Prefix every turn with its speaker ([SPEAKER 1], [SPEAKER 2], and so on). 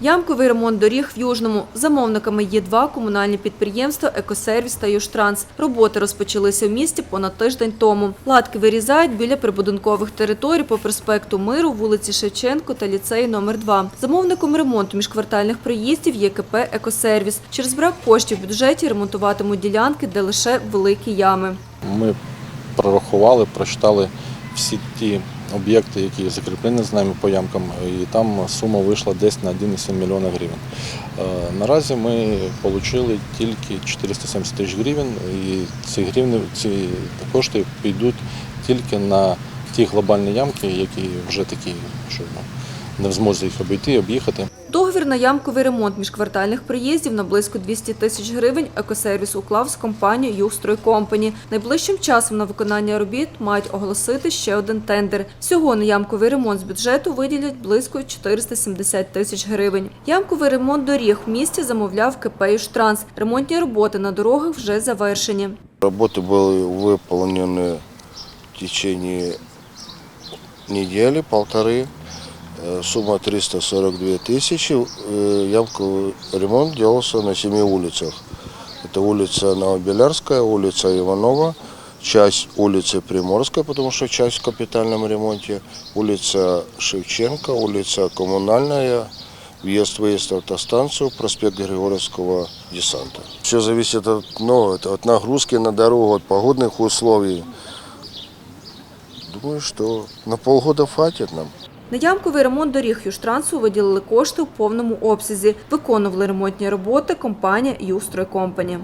[SPEAKER 1] Ямковий ремонт доріг в Южному. Замовниками є два комунальні підприємства «Екосервіс» та «Южтранс». Роботи розпочалися в місті понад тиждень тому. Латки вирізають біля прибудинкових територій по проспекту Миру, вулиці Шевченко та ліцею номер 2 Замовником ремонту міжквартальних проїздів є КП «Екосервіс». Через брак коштів в бюджеті ремонтуватимуть ділянки, де лише великі ями.
[SPEAKER 2] Ми прорахували, прочитали всі ті об'єкти, які закріплені з нами по ямкам, і там сума вийшла десь на 1,7 мільйона гривень. Е, Наразі ми отримали тільки 470 тисяч гривень, і ці гривні, ці кошти підуть тільки на ті глобальні ямки, які вже такі, що ну, не в змозі їх обійти, об'їхати
[SPEAKER 1] Договір на ямковий ремонт міжквартальних приїздів на близько 200 тисяч гривень екосервіс уклав з компанією «Югстройкомпані». Найближчим часом на виконання робіт мають оголосити ще один тендер. Всього на ямковий ремонт з бюджету виділять близько 470 тисяч гривень. Ямковий ремонт доріг в місті замовляв КП «Южтранс». Ремонтні роботи на дорогах вже завершені.
[SPEAKER 3] Работы были выполнены в течение недели, полторы. Э, Сумма 342 тысячи. Э, Ямковый ремонт делался на семи улицах. Это улица Новобелярская, улица Иванова, часть улицы Приморская, потому что часть в капитальном ремонте, улица Шевченко, улица Коммунальная, въезд-выезд в автостанцию, проспект Григорьевского десанта. Все зависит от, ну, это от нагрузки на дорогу, от погодных условий. Думаю, что на полгода хватит нам.
[SPEAKER 1] На ямковий ремонт доріг Юштрансу виділили кошти у повному обсязі. Виконували ремонтні роботи компанія «Югстройкомпані».